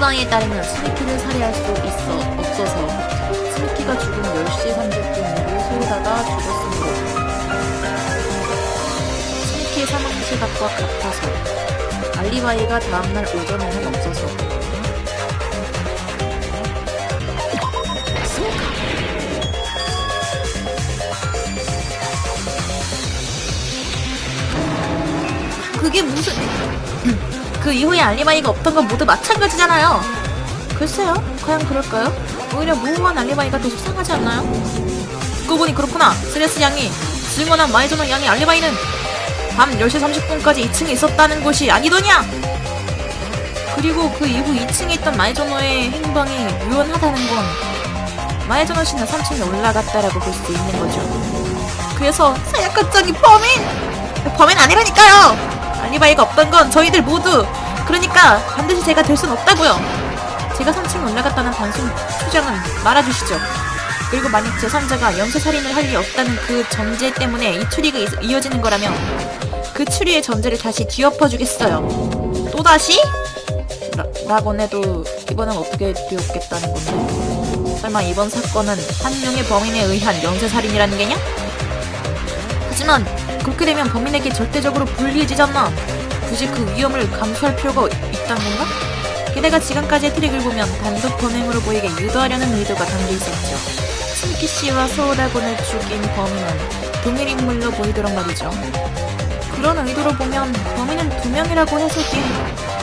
알리바이에 따르면 스미키를 살해할 수 있어 없어서 스미키가 죽은 10시 30분으로 소유다가 죽었으므로 스미키의 사망 시각과 같아서 알리바이가 다음날 오전에는 없어서. 그게 무슨 그 이후에 알리바이가 없던 건 모두 마찬가지잖아요. 글쎄요, 과연 그럴까요? 오히려 무모한 알리바이가 더 속상하지 않나요? 듣고 보니 그렇구나. 스레스 양이 증언한 마이저노 양의 알리바이는 밤 10시 30분까지 2층에 있었다는 것이 아니더냐? 그리고 그 이후 2층에 있던 마이저노의 행방이 유연하다는 건 마이저노 씨는 3층에 올라갔다라고 볼 수 있는 거죠. 그래서 사약각장이 범인! 범인 아니라니까요! 알리바이가 없던 건 저희들 모두 그러니까 반드시 제가 될 순 없다고요. 제가 3층에 올라갔다는 단순 추정은 말아주시죠. 그리고 만약 제3자가 연쇄살인을 할 리 없다는 그 전제 때문에 이 추리가 이- 이어지는 거라면 그 추리의 전제를 다시 뒤엎어주겠어요. 또다시? 라, 라곤 해도 이번엔 어떻게 뒤엎겠다는 건데 설마 이번 사건은 한 명의 범인에 의한 연쇄살인이라는 게냐? 하지만 그렇게 되면 범인에게 절대적으로 불리해지지 않나? 굳이 그 위험을 감수할 필요가 있다는 건가? 게다가 지금까지의 트릭을 보면 단독 범행으로 보이게 유도하려는 의도가 담겨 있었죠. 스미키 씨와 소다곤을 죽인 범인은 동일 인물로 보이더란 말이죠. 그런 의도로 보면 범인은 두 명이라고 해석이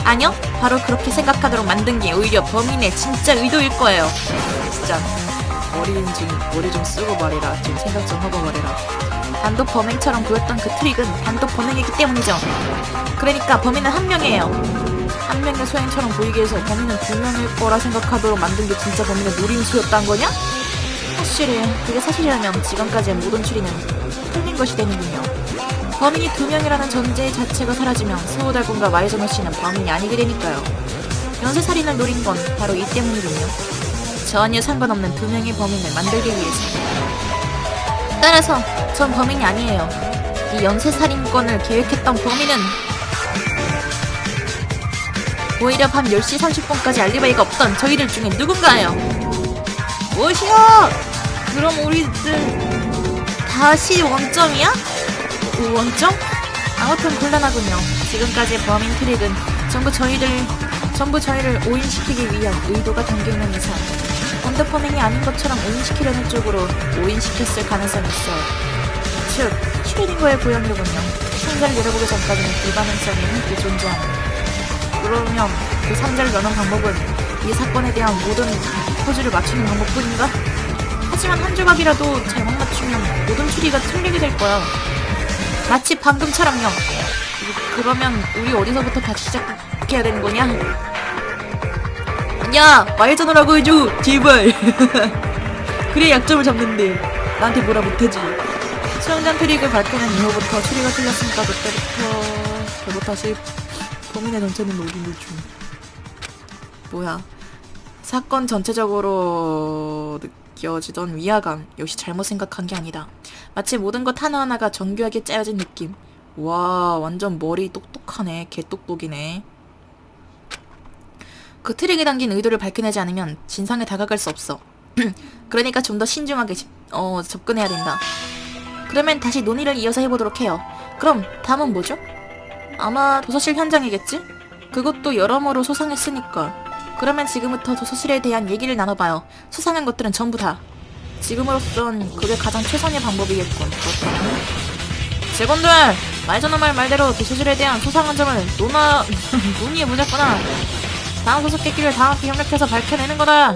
아니요, 바로 그렇게 생각하도록 만든 게 오히려 범인의 진짜 의도일 거예요. 진짜 머리는 지금 머리 좀 쓰고 말해라. 지금 생각 좀 하고 말해라. 단독 범행처럼 보였던 그 트릭은 단독 범행이기 때문이죠. 그러니까 범인은 한 명이에요. 한 명의 소행처럼 보이게 해서 범인은 두 명일 거라 생각하도록 만든 게 진짜 범인의 노림수였단 거냐? 확실히 그게 사실이라면 지금까지의 모든 추리는 틀린 것이 되는군요. 범인이 두 명이라는 전제 자체가 사라지면 스오달군과 마이저노 씨는 범인이 아니게 되니까요. 연쇄살인을 노린 건 바로 이 때문이군요. 전혀 상관없는 두 명의 범인을 만들기 위해서. 따라서 전 범인이 아니에요. 이 연쇄살인건을 계획했던 범인은 오히려 밤 10시 30분까지 알리바이가 없던 저희들 중에 누군가예요. 무엇이야? 그럼 우리들 다시 원점이야? 오, 원점? 아무튼 곤란하군요. 지금까지의 범인 트릭은 전부 저희들 전부 저희를 오인시키기 위한 의도가 담겨 있는 이상 범인이 아닌 것처럼 오인시키려는 쪽으로 오인시켰을 가능성이 있어요. 즉, 슈레딩거의 고양이로군요. 상자를 열어보기 전까지는 불가능성이 함께 존재하는. 그러면 그 상자를 여는 방법은 이 사건에 대한 모든 퍼즐을 맞추는 방법뿐인가? 하지만 한 조각이라도 잘못 맞추면 모든 추리가 틀리게 될 거야. 마치 방금처럼요. 그- 그러면 우리 어디서부터 다시 시작해야 되는 거냐? 야, 말전화라고 해줘, 제발. 그래 약점을 잡는데 나한테 뭐라 못하지. 수영장 트릭을 밝혀낸 이후부터 추리가 틀렸으니까 그때부터 결국 다시 범인의 정체는 노리는 중. 뭐야? 사건 전체적으로 느껴지던 위화감 역시 잘못 생각한 게 아니다. 마치 모든 것 하나하나가 정교하게 짜여진 느낌. 와, 완전 머리 똑똑하네. 개똑똑이네. 그 트릭에 담긴 의도를 밝혀내지 않으면 진상에 다가갈 수 없어. 그러니까 좀 더 신중하게 집- 어, 접근해야 된다. 그러면 다시 논의를 이어서 해보도록 해요. 그럼 다음은 뭐죠? 아마 도서실 현장이겠지? 그것도 여러모로 소상했으니까. 그러면 지금부터 도서실에 대한 얘기를 나눠봐요. 수상한 것들은 전부 다. 지금으로선 그게 가장 최선의 방법이겠군. 그렇다면. 직원들! 말전화 말 말대로 도서실에 대한 소상한 점을 논하, 논의해보자꾸나. 다음 소속객끼를 다 함께 협력해서 밝혀내는 거다.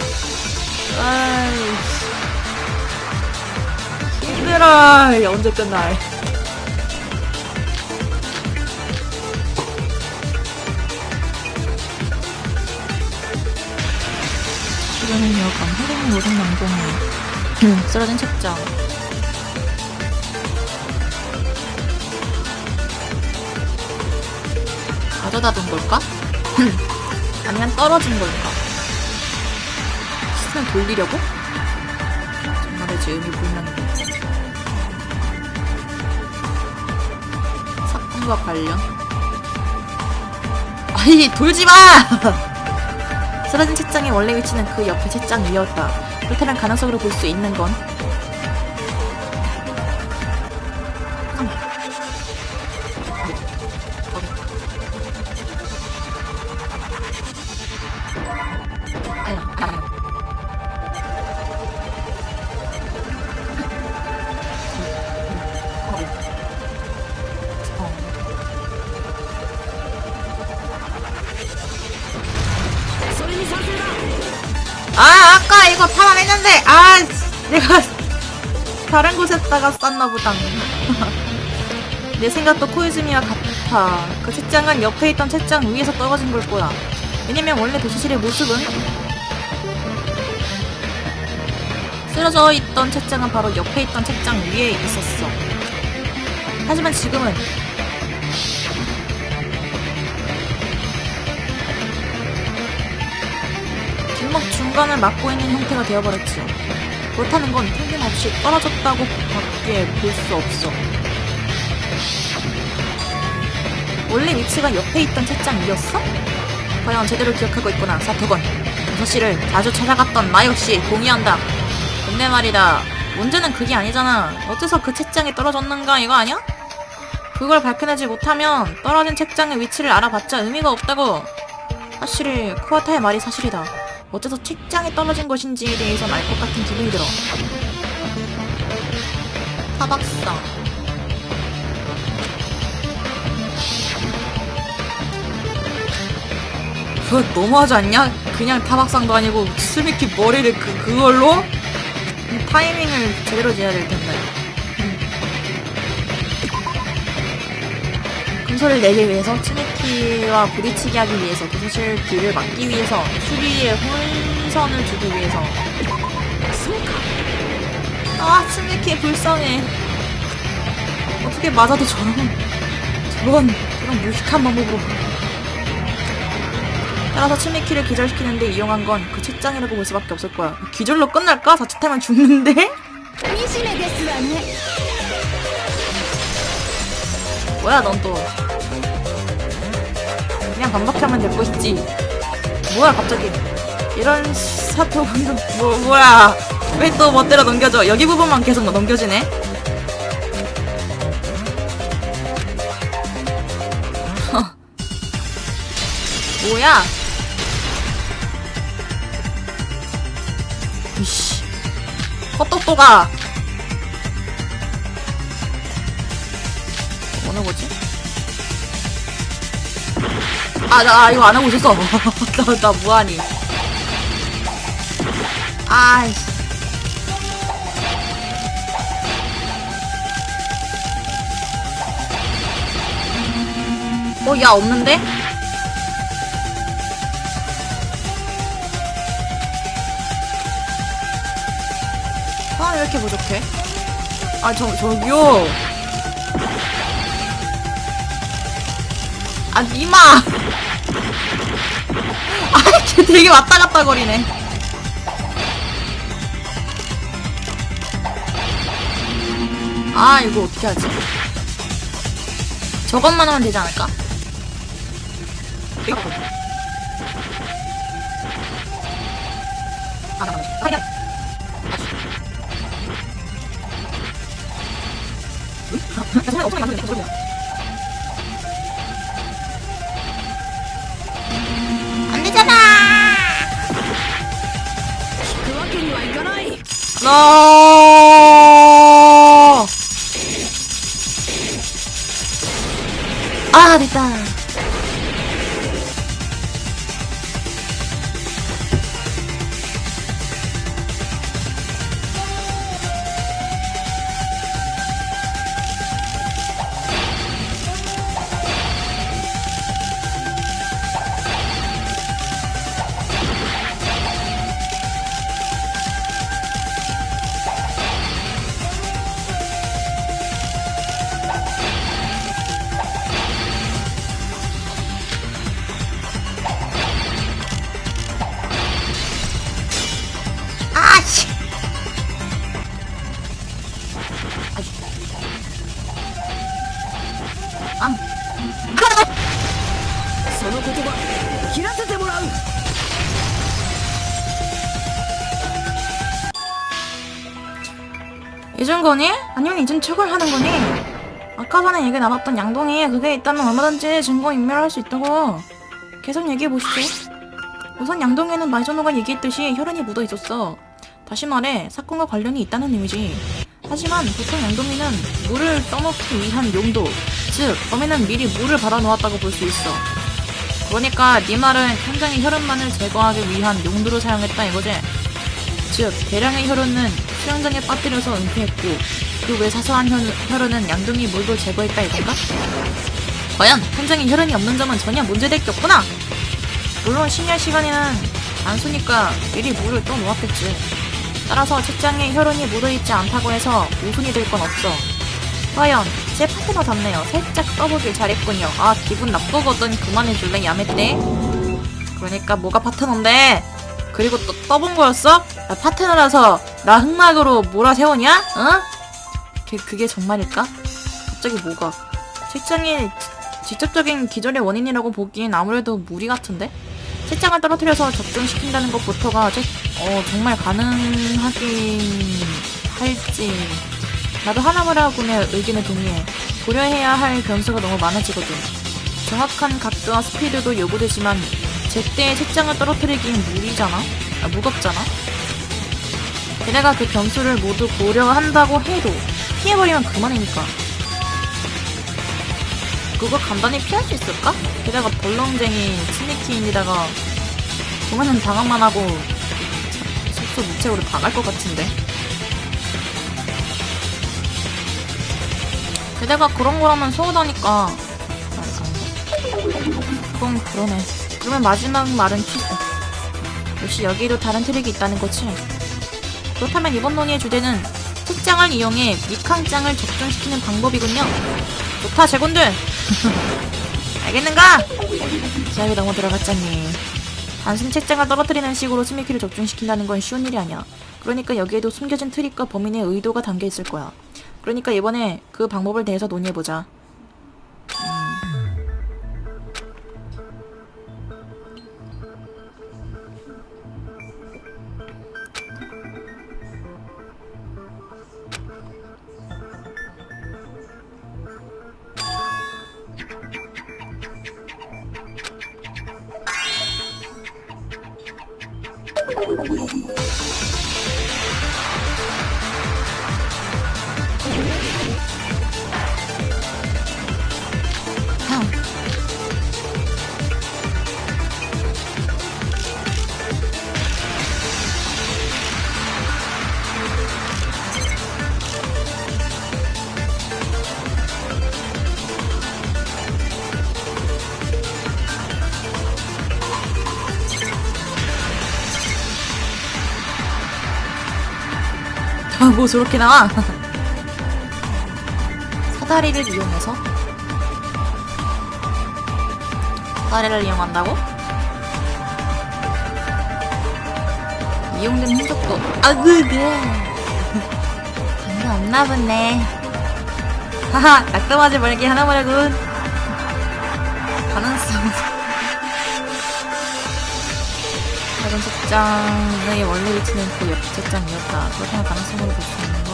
아이. 힘들어. 언제 끝나? 주변은 여감, 해동 노동 남동이 쓰러진 책장. 가져다 둔 걸까? 아니면 떨어진 걸까? 시스템 돌리려고? 정말의 의미 불명이다. 사건과 관련? 아니 돌지 마! 쓰러진 책장의 원래 위치는 그 옆에 책장 위였다. 그렇다면 가능성으로 볼 수 있는 건 거 탈환했는데 아 내가 다른 곳에다가 쌌나 보다. 내 생각도 코이즈미와 같아 그 책장은 옆에 있던 책장 위에서 떨어진 걸 거야. 왜냐면 원래 도시실의 모습은 쓰러져 있던 책장은 바로 옆에 있던 책장 위에 있었어. 하지만 지금은 길목 중간을 막고 있는 형태가 되어버렸지. 그렇다는 건 틀림없이 떨어졌다고 밖에 볼 수 없어. 원래 위치가 옆에 있던 책장 위였어? 과연 제대로 기억하고 있구나, 사토건. 도시를 자주 찾아갔던 나 역시 동의한다. 근데 말이다. 문제는 그게 아니잖아. 어째서 그 책장이 떨어졌는가 이거 아니야? 그걸 밝혀내지 못하면 떨어진 책장의 위치를 알아봤자 의미가 없다고. 사실 쿠아타의 말이 사실이다. 어째서 책장에 떨어진 것인지에 대해선 알 것 같은 기분이 들어. 타박상. 그거 너무하지 않냐? 그냥 타박상도 아니고 스미키 머리를 그, 그걸로? 타이밍을 제대로 재야 될 텐데. 문서를 내기 위해서 치네키와 부딪히게 하기 위해서 도서실 길을 막기 위해서 수리에 혼선을 주기 위해서 맞습니까? 아 치네키 불쌍해 어떻게 맞아도 저런 저런 저런 무식한 방법으로 따라서 치네키를 기절시키는데 이용한 건 그 책장이라고 볼 수밖에 없을 거야 기절로 끝날까? 자칫하면 죽는데? 미신의 데스라네 뭐야 넌 또. 그냥 반박하면 될 것이지. 뭐야 갑자기. 이런 사토분도 뭐 뭐야. 왜 또 멋대로 넘겨줘? 여기 부분만 계속 넘겨지네? 뭐야? 이씨. 헛똑똑아 아, 나, 아, 이거 안 하고 있었어. 나, 나 뭐하니. 아이씨. 어, 야, 없는데? 아, 왜 이렇게 부족해? 아, 저, 저기요. 아, 니마! 아, 걔 되게 왔다 갔다 거리네. 아, 이거 어떻게 하지? 저것만 하면 되지 않을까? 아, 너 아, 됐다. 거니? 아니면 잊은 척을 하는 거니? 아까 전에 얘기 나눴던 양동이에 그게 있다면 얼마든지 증거 인멸할 수 있다고. 계속 얘기해 보시죠. 우선 양동이에는 마이전호가 얘기했듯이 혈흔이 묻어 있었어. 다시 말해 사건과 관련이 있다는 의미지. 하지만 보통 양동이는 물을 떠놓기 위한 용도, 즉 범인은 미리 물을 받아 놓았다고 볼 수 있어. 그러니까 네 말은 현장의 혈흔만을 제거하기 위한 용도로 사용했다 이거지. 즉 대량의 혈흔은 수영장에 빠뜨려서 은폐했고 그 외 사소한 혈, 혈흔은 양동이 물도 제거했다 이건가? 과연 현장에 혈흔이 없는 점은 전혀 문제될 게 없구나. 물론 심야 시간에는 단수니까 미리 물을 또 놓았겠지. 따라서 책장에 혈흔이 묻어있지 않다고 해서 우순이 될 건 없어. 과연 제 파트너답네요. 살짝 떠보길 잘했군요. 아 기분 나쁘거든. 그만해줄래 야매떼. 그러니까 뭐가 파트너인데? 그리고 또 떠본 거였어? 나 파트너라서 나 흑막으로 몰아세우냐? 어? 그, 그게 정말일까? 갑자기 뭐가? 책장이 지- 직접적인 기절의 원인이라고 보기엔 아무래도 무리 같은데? 책장을 떨어뜨려서 적중시킨다는 것부터가 제- 어, 정말 가능하긴 할지 나도 하나무라 군의 의견에 동의해 고려해야 할 변수가 너무 많아지거든 정확한 각도와 스피드도 요구되지만 제때 책장을 떨어뜨리기엔 무리잖아? 아, 무겁잖아? 게다가 그 변수를 모두 고려한다고 해도 피해버리면 그만이니까 그걸 간단히 피할 수 있을까? 게다가 벌렁쟁이 스니키인데다가 보면은 당황만 하고 속수 무책으로 당할 것 같은데 게다가 그런 거라면 아닌가? 그건 그러네 그러면 마지막 말은 취소 역시 여기에도 다른 트릭이 있다는 거지 그렇다면 이번 논의의 주제는 책장을 이용해 밑캉장을 적중시키는 방법이군요. 좋다 제군들! 알겠는가? 기약이 너무 들어갔잖니. 단순히 책장을 떨어뜨리는 식으로 스미키를 적중시킨다는 건 쉬운 일이 아니야. 그러니까 여기에도 숨겨진 트릭과 범인의 의도가 담겨 있을 거야. 그러니까 이번에 그 방법을 대해서 논의해보자 뭐 저렇게 나와? 사다리를 이용해서? 사다리를 이용한다고? 이용된 흔적도 아그네. 전혀 없나 보네. 하하 낙동하지 말게 하나마라군. 가능성 주차장의 원래 위치는 그 옆 주차장이었다. 그렇다면 가능성으로 볼 수 있는 건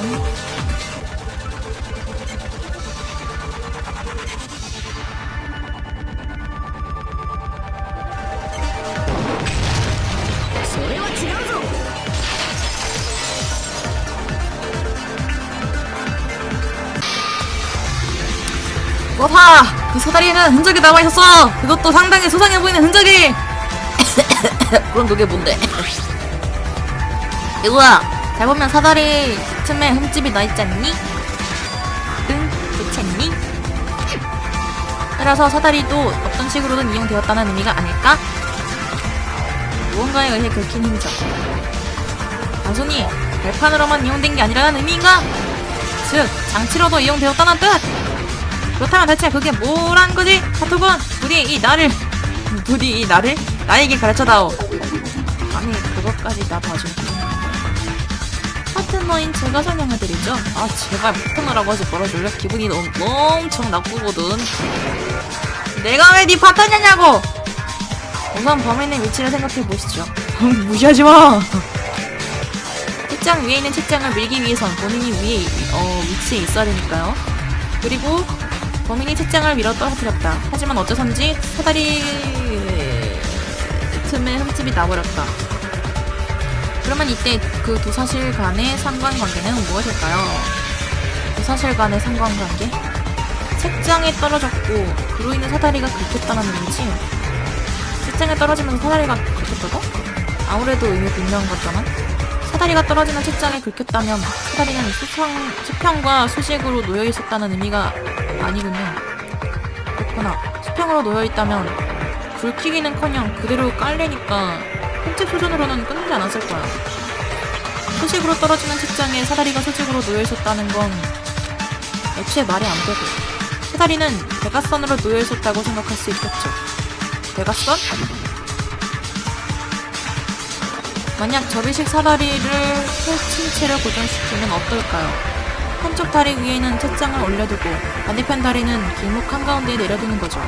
와봐! 그 사다리에는 흔적이 남아있었어! 그것도 상당히 수상해 보이는 흔적이! 그럼 그게 뭔데? 이거야! 잘 보면 사다리 틈에 흠집이 나 있지 않니? 응, 않니? 따라서 사다리도 어떤 식으로든 이용되었다는 의미가 아닐까? 무언가에 의해 긁힌 흔적. 단순히 발판으로만 이용된 게 아니라는 의미인가? 즉, 장치로도 이용되었다는 뜻! 그렇다면 대체 그게 뭐란 거지? 카톡은 부디 이 나를 부디 이 나를 나에게 가르쳐다오. 아니 그것까지 나 봐줘 파트너인 제가 설명해드리죠? 아 제발 파트너라고 하지 말아줄래? 기분이 너무 엄청 나쁘거든. 내가 왜 네 파트너냐고! 우선 범인의 위치를 생각해 보시죠. 무시하지 마! 책장 위에 있는 책장을 밀기 위해선 본인이 위에 어, 위치에 있어야 되니까요. 그리고 범인이 책장을 밀어 떨어뜨렸다. 하지만 어째선지 사다리 틈에 흠집이 나버렸다. 그러면 이때 그 두 사실 간의 상관관계는 무엇일까요? 두 사실 간의 상관관계? 책장에 떨어졌고 그로 인해 사다리가 긁혔다는 의미지? 책장에 떨어지면서 사다리가 긁혔다고? 아무래도 의미 분명한 것잖아? 사다리가 떨어지는 책장에 긁혔다면 사다리는 수평, 수평과 수직으로 놓여 있었다는 의미가 아니군요. 그렇구나. 수평으로 놓여 있다면 굵히기는커녕 그대로 깔리니까 흠집 수준으로는 끝나지 않았을 거야. 수직으로 떨어지는 책장에 사다리가 수직으로 놓여 있었다는 건 애초에 말이 안 되고 사다리는 대각선으로 놓여 있었다고 생각할 수 있겠죠. 대각선? 만약 접이식 사다리를 펼친 채로 고정시키면 어떨까요? 한쪽 다리 위에는 책장을 올려두고 반대편 다리는 길목 한가운데에 내려두는 거죠.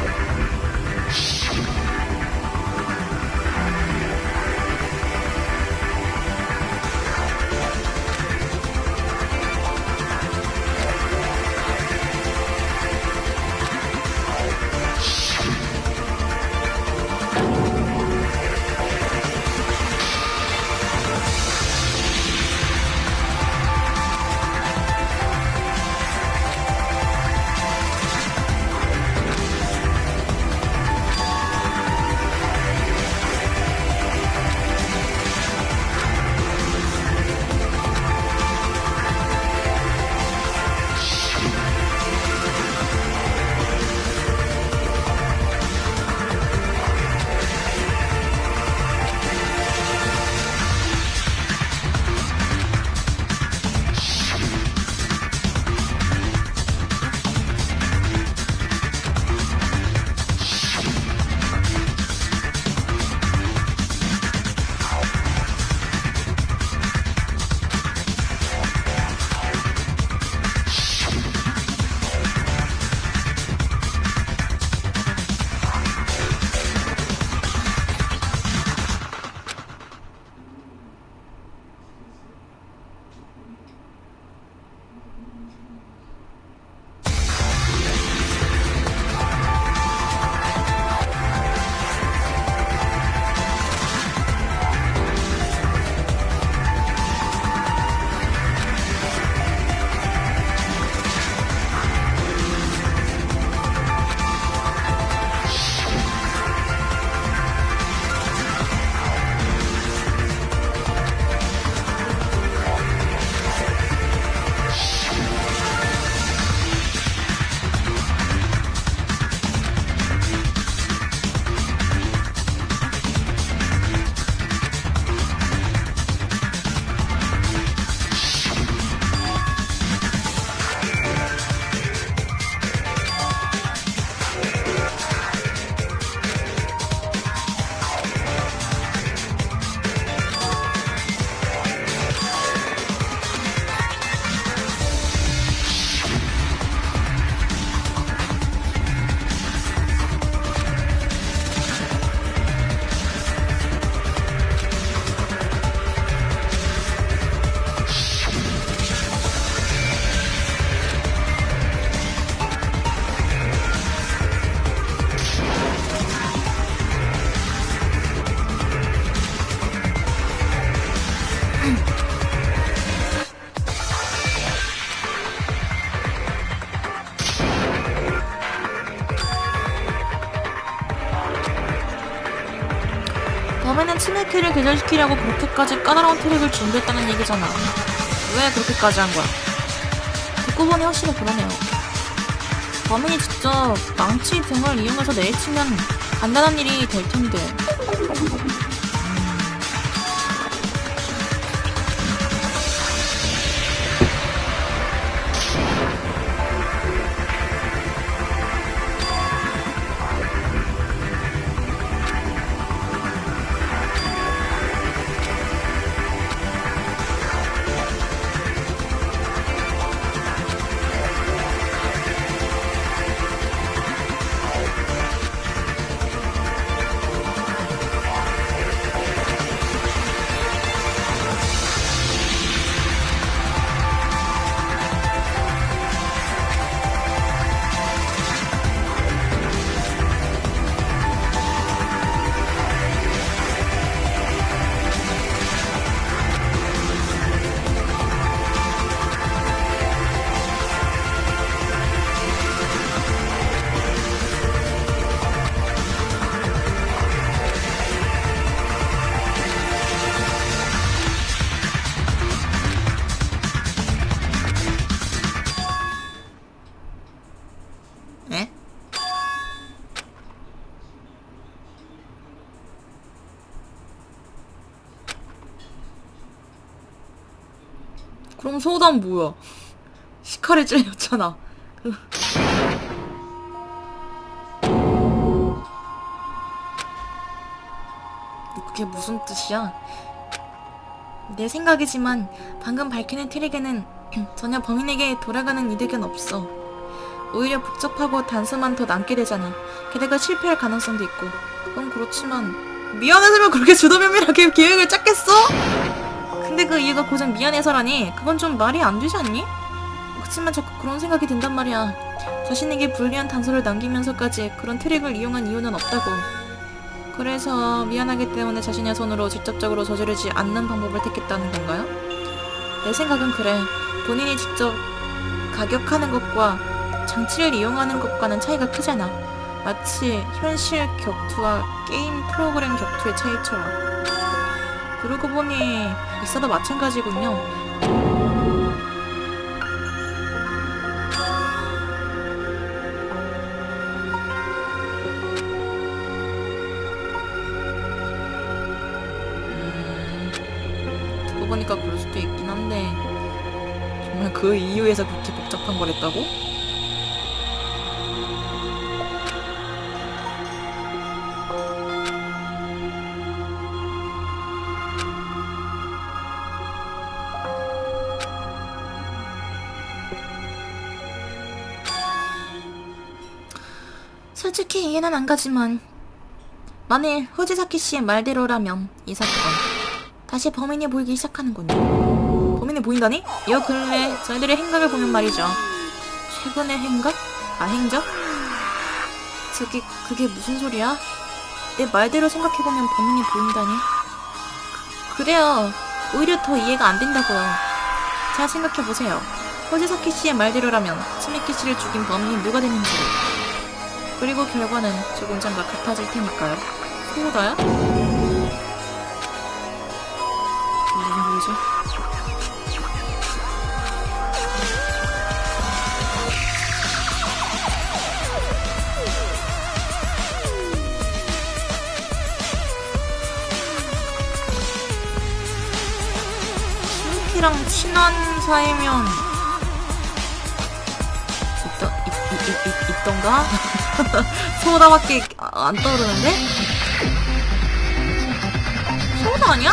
계절시키려고 그렇게까지 까다로운 트릭을 준비했다는 얘기잖아. 왜 그렇게까지 한 거야? 듣고 보니 확실히 그러네요. 범인이 직접 망치 등을 이용해서 내리치면 간단한 일이 될 텐데. 소담 뭐야? 시카를 찔렸잖아. 그게 무슨 뜻이야? 내 생각이지만 방금 밝히는 트릭에는 전혀 범인에게 돌아가는 이득은 없어. 오히려 복잡하고 단서만 더 남게 되잖아. 게다가 실패할 가능성도 있고. 그건 그렇지만 미안해서면 그렇게 주도면밀하게 계획을 짰겠어? 근데 그 이유가 고작 미안해서라니 그건 좀 말이 안 되지 않니? 그렇지만 자꾸 그런 생각이 든단 말이야. 자신에게 불리한 단서를 남기면서까지 그런 트릭을 이용한 이유는 없다고. 그래서 미안하기 때문에 자신의 손으로 직접적으로 저지르지 않는 방법을 택했다는 건가요? 내 생각은 그래. 본인이 직접 가격하는 것과 장치를 이용하는 것과는 차이가 크잖아. 마치 현실 격투와 게임 프로그램 격투의 차이처럼. 그러고 보니 있어도 마찬가지군요. 음, 듣고 보니까 그럴 수도 있긴 한데 정말 그 이유에서 그렇게 복잡한 걸 했다고? 솔직히 이해는 안 가지만 만일 후지사키 씨의 말대로라면 이 사건 다시 범인이 보이기 시작하는군요. 범인이 보인다니? 여 근래 저희들의 행각을 보면 말이죠. 최근의 행각? 아 행적? 저기 그게 무슨 소리야? 내 말대로 생각해보면 범인이 보인다니? 그, 그래요. 오히려 더 이해가 안 된다고요. 잘 생각해보세요. 호지사키 씨의 말대로라면 스미키 씨를 죽인 범인이 누가 되는지 그리고 결과는 조금전과 같아질 테니까요. 소다야? 무슨 소리지? 스미키랑 친한 사이면 있더, 있, 있, 있, 있, 있던가? 소다밖에 안 떠오르는데? 소다 아니야?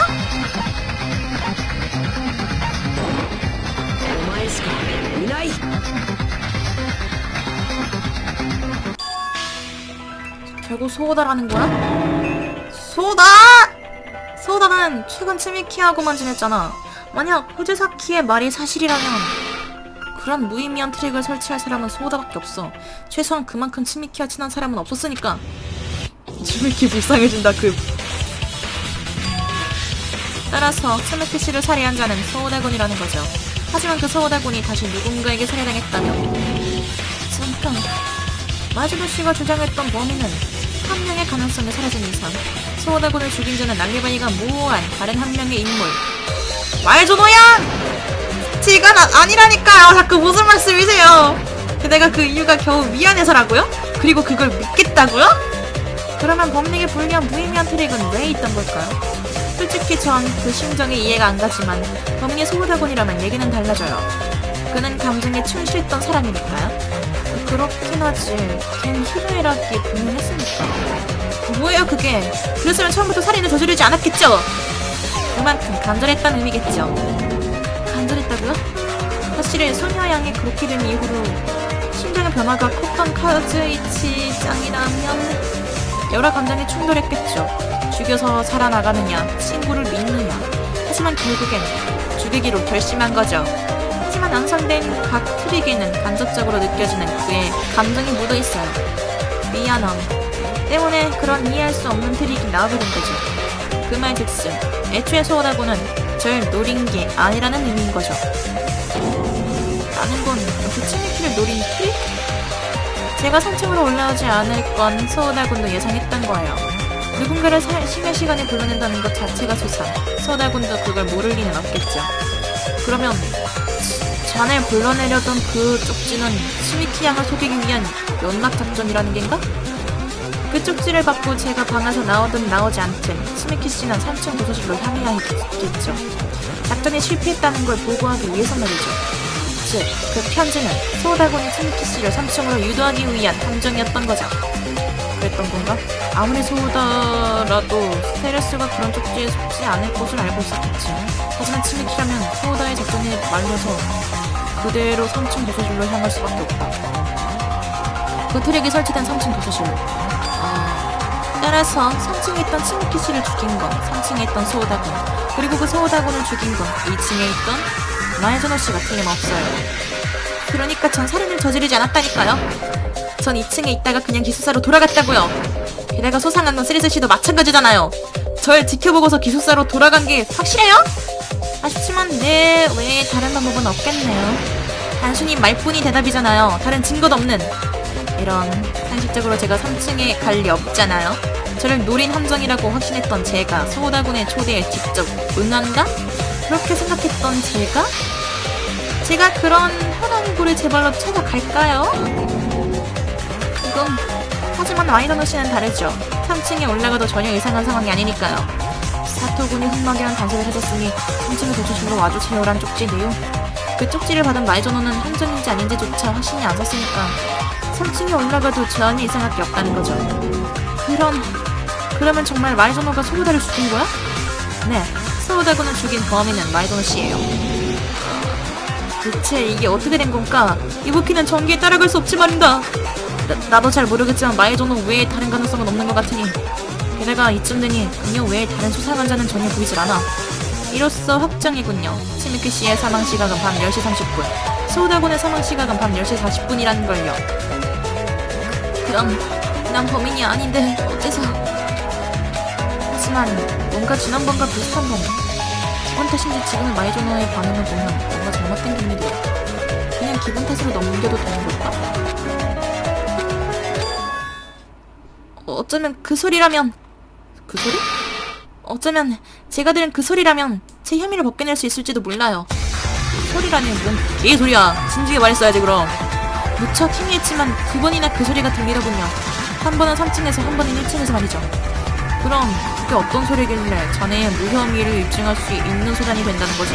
결국 소다라는 거야? 소다! 소다는 최근 치미키하고만 지냈잖아. 만약 호즈사키의 말이 사실이라면 그런 무의미한 트릭을 설치할 사람은 소다밖에 없어. 최소한 그만큼 츠미키와 친한 사람은 없었으니까. 츠미키 불쌍해진다 그. 따라서 츠미키 씨를 살해한 자는 소다군이라는 거죠. 하지만 그 소다군이 다시 누군가에게 살해당했다면 잠깐 마지노 씨가 주장했던 범인은 한 명의 가능성이 사라진 이상 소다군을 죽인 자는 알리바이가 모호한 다른 한 명의 인물 말조노양! 지가 나, 아니라니까요 자꾸 무슨 말씀이세요 내가 그 이유가 겨우 미안해서라고요? 그리고 그걸 믿겠다고요? 그러면 범인에게 불리한 무의미한 트릭은 왜 있던 걸까요? 솔직히 전 그 심정이 이해가 안 가지만 범인이 소다군이라면 얘기는 달라져요 그는 감정에 충실했던 사람이니까요 그렇긴 하지. 걘 히로이라기 분명했으니까. 뭐예요 그게? 그랬으면 처음부터 살인을 저지르지 않았겠죠? 그만큼 간절했다는 의미겠죠. 간절했다고요? 사실은 소녀양이 그렇게 된 이후로 심장의 변화가 컸던 카즈이치 짱이라면 여러 감정이 충돌했겠죠. 죽여서 살아나가느냐, 친구를 믿느냐. 하지만 결국엔 죽이기로 결심한 거죠. 하지만 완성된 각 트릭에는 간접적으로 느껴지는 그의 감정이 묻어 있어요. 미안함 때문에 그런 이해할 수 없는 트릭이 나오게 된 거죠. 그 말 즉슨 애초에 소다고는 절 노린 게 아니라는 의미인 거죠. 라는 건그 츠미키를 노린 트릭? 제가 3층으로 올라오지 않을 건 소다군도 예상했던 거예요. 누군가를 사- 심야 시간에 불러낸다는 것 자체가 수상. 소다군도 그걸 모를 리는 없겠죠. 그러면 잔을 불러내려던 그 쪽지는 스위키 양을 속이기 위한 연락 작전이라는 겐가? 그 쪽지를 받고 제가 방에서 나오든 나오지 않든 스미키 씨는 3층 도서실로 향해야 했겠죠. 작전이 실패했다는 걸 보고하기 위해서 말이죠. 즉, 그 편지는 소다곤이 스미키 씨를 3층으로 유도하기 위한 함정이었던 거죠. 그랬던 건가? 아무리 소다라도 스테레스가 그런 쪽지에 속지 않을 것을 알고 있었겠지. 하지만 치미키라면 소다의 작전에 말려서 그대로 3층 도서실로 향할 수밖에 없다. 그 트랙이 설치된 3층 도서실로. 아, 따라서 3층에 있던 치미키 씨를 죽인 건 3층에 있던 소다군 그리고 그 소다군을 죽인 건 2층에 있던 마에zo노 씨가 틀림없어요. 그러니까 전 살인을 저지르지 않았다니까요. 전 2층에 있다가 그냥 기숙사로 돌아갔다고요. 게다가 소상한 건 쓰리스 씨도 마찬가지잖아요. 절 지켜보고서 기숙사로 돌아간 게 확실해요? 아쉽지만 네 외에 다른 방법은 없겠네요. 단순히 말뿐이 대답이잖아요. 다른 증거도 없는. 이런 상식적으로 제가 3층에 갈 리 없잖아요. 저를 노린 함정이라고 확신했던 제가 소다군의 초대에 직접 응한가? 그렇게 생각했던 제가? 제가 그런 편한 곳을 제 발로 찾아갈까요? 이건 하지만 와이더노 씨는 다르죠. 3층에 올라가도 전혀 이상한 상황이 아니니까요. 사토군이 흑막이란 단서를 해줬으니 3층에 도착실로 와주세요란 쪽지인데요. 그 쪽지를 받은 마이저노는 함정인지 아닌지조차 확신이 안 섰으니까 3층에 올라가도 전혀 이상할 게 없다는 거죠. 그럼 그러면 정말 마이저노가 소우다를 죽인 거야? 네, 소우다군을 죽인 범인은 마이저노 씨예요. 대체 이게 어떻게 된 건가? 이부키는 전기에 따라갈 수 없지 말인다. 나, 나도 잘 모르겠지만 마에조는 외에 다른 가능성은 없는 것 같으니 게다가 이쯤 되니 그녀 외에 다른 수상한 자는 전혀 보이질 않아. 이로써 확정이군요. 치미키 씨의 사망 시각은 밤 10시 30분, 소우다군의 사망 시각은 밤 10시 40분이라는 걸요. 그럼 난 범인이 아닌데 어째서? 하지만 뭔가 지난번과 비슷한 거네. 기분 탓인지 지금의 마이조노의 반응을 보면 뭔가 잘못된 기분이야. 그냥 기분 탓으로 넘겨도 되는 걸까? 어쩌면 그 소리라면 그 소리? 어쩌면 제가 들은 그 소리라면 제 혐의를 벗겨낼 수 있을지도 몰라요. 소리라니 뭔 개소리야. 진지하게 말했어야지 그럼. 무척 희미했지만 두 번이나 그 소리가 들리더군요. 한 번은 3층에서 한 번은 1층에서 말이죠. 그럼 그게 어떤 소리길래 자네의 무혐의를 입증할 수 있는 소단이 된다는 거지?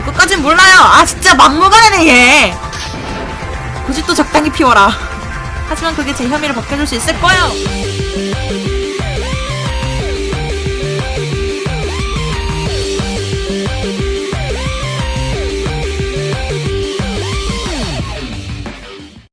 그것까진 몰라요. 아 진짜 막무가내네 얘. 굳이 또 적당히 피워라. 하지만 그게 제 혐의를 벗겨줄 수 있을 거예요.